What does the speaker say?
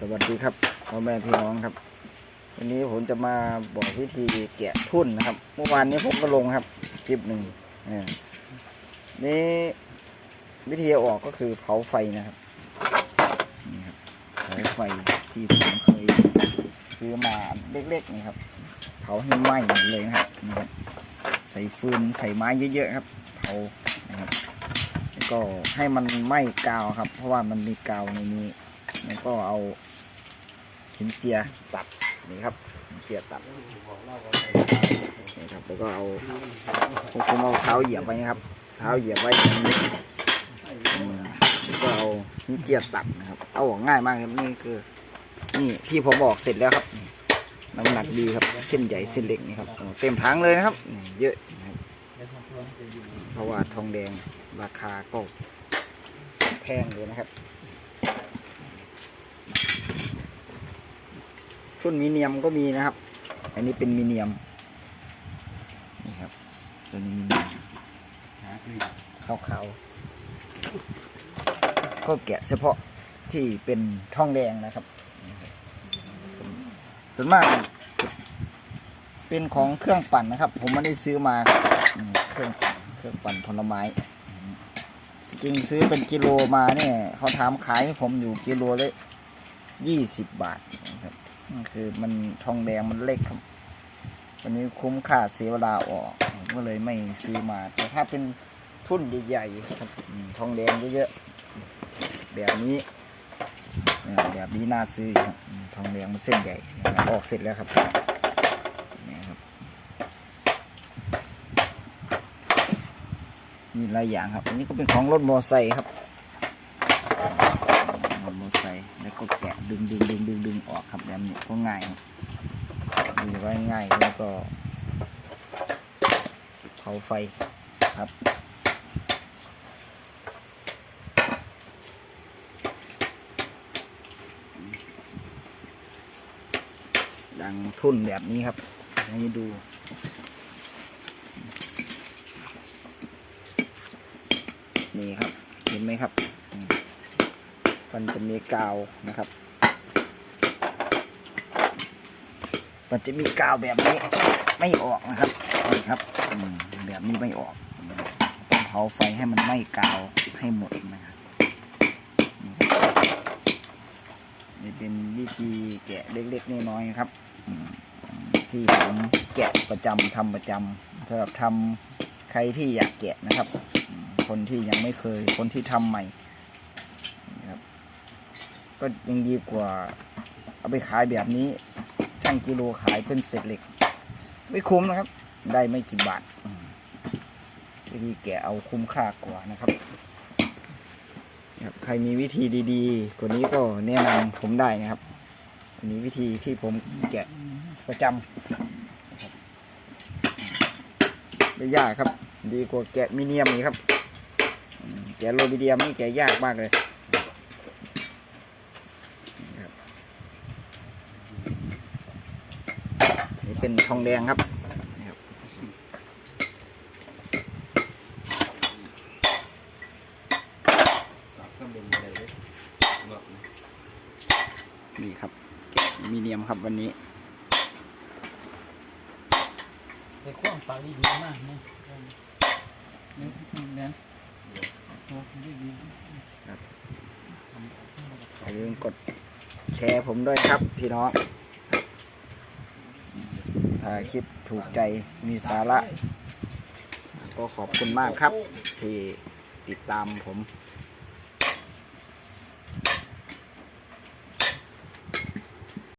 สวัสดีครับพ่อแม่พี่น้องครับ วันนี้ผมจะมาบอกวิธีแกะทุ่นนะครับ เมื่อวานนี้ผมก็ลงครับคลิปหนึ่งนี่วิธีออกก็คือเผาไฟนะครับนี่ครับเผาไฟที่ผมเคยซื้อมาเล็กๆนี่ครับเผาให้ไหม้เลยนะครับนี่ครับ ใส่ฟืนใส่ไม้เยอะๆครับ เผานะครับก็ให้มันไหม้กาวครับ เพราะว่ามันมีกาวในนี้แล้วก็เอา หินเจียตัดนี่ครับหินเจียตัดนี่ครับแล้วก็เอาผมผมเอาเท้าเหยียบไว้นะครับ เท้าเหยียบไว้ตรงนี้แล้วก็เอาหินเจียตัดนะครับ เอาออกง่ายมากครับนี่คือ นี่ที่ผมบอกเสร็จแล้วครับน้ำหนักดีครับเส้นใหญ่เส้นเล็กนี่ครับเต็มถังเลยนะครับ เยอะนะครับเพราะว่าทองแดงราคาก็แพงเลยนะครับ รุ่นมีเนียมก็มีนะครับ อันนี้เป็นมีเนียมนี่ครับตัวนี้มีเนียมขาวๆก็แกะเฉพาะที่เป็นท่องแดงนะครับ ส่วนมากเป็นของเครื่องปั่นนะครับ ผมไม่ได้ซื้อมาเครื่องปั่นเครื่องปั่นผลไม้ จริงซื้อเป็นกิโลมาเนี่ยเขาทำขายให้ผมอยู่กิโลละยี่สิบบาทนะครับ คือมันทองแดงมันเล็กครับวันนี้คุ้มค่าเสียเวลาออกก็เลยไม่ซื้อมา แต่ถ้าเป็นทุ่นใหญ่ๆครับทองแดงเยอะๆแบบนี้แบบนี้น่าซื้อครับทองแดงมันเส้นใหญ่ออกเสร็จแล้วครับนี่ครับมีหลายอย่างครับ อันนี้ก็เป็นของรถมอไซค์ครับ รถมอเตอร์ไซค์ แล้วก็แกะดึงดึงดึงดึงดึงออกครับแบบนี้ก็ง่ายดูไว้ง่ายแล้วก็เผาไฟครับดังทุ่นแบบนี้ครับให้ดูนี่ครับ เห็นไหมครับ มันจะมีกาวนะครับ มันจะมีกาวแบบนี้ไม่ออกนะครับนี่ครับแบบนี้ไม่ออกต้องเผาไฟให้มันไหม้กาวให้หมดนะครับนี่เป็นวิธีแกะเล็กๆน้อยๆครับที่ผมแกะประจำทำประจำสำหรับทำใครที่อยากแกะนะครับ คนที่ยังไม่เคย คนที่ทำใหม่ ก็ยังดีกว่า เอาไปขายแบบนี้ช่างกิโลขายเป็นเศษเหล็ก ไม่คุ้มนะครับ ได้ไม่กี่บาทวิธีแกะเอาคุ้มค่ากว่านะครับครับใครมีวิธีดีๆกว่านี้ก็แนะนำผมได้นะครับอันนี้วิธีที่ผมแกะประจำไม่ยากครับ ดีกว่าแกะมิเนียมนี่ครับ แกะโรบิเดียมนี่แกะยากมากเลย นี่ เป็นทองแดงครับนี่ครับนี่ครับแกะมีเนียมครับวันนี้ไปคว้างปากดีดีมากเนี่ยเนี่ยเนี่ยโอ้ดีดีอย่าลืมกดแชร์ผมด้วยครับพี่น้อง ถ้าคลิปถูกใจมีสาระ ก็ขอบคุณมากครับที่ติดตามผม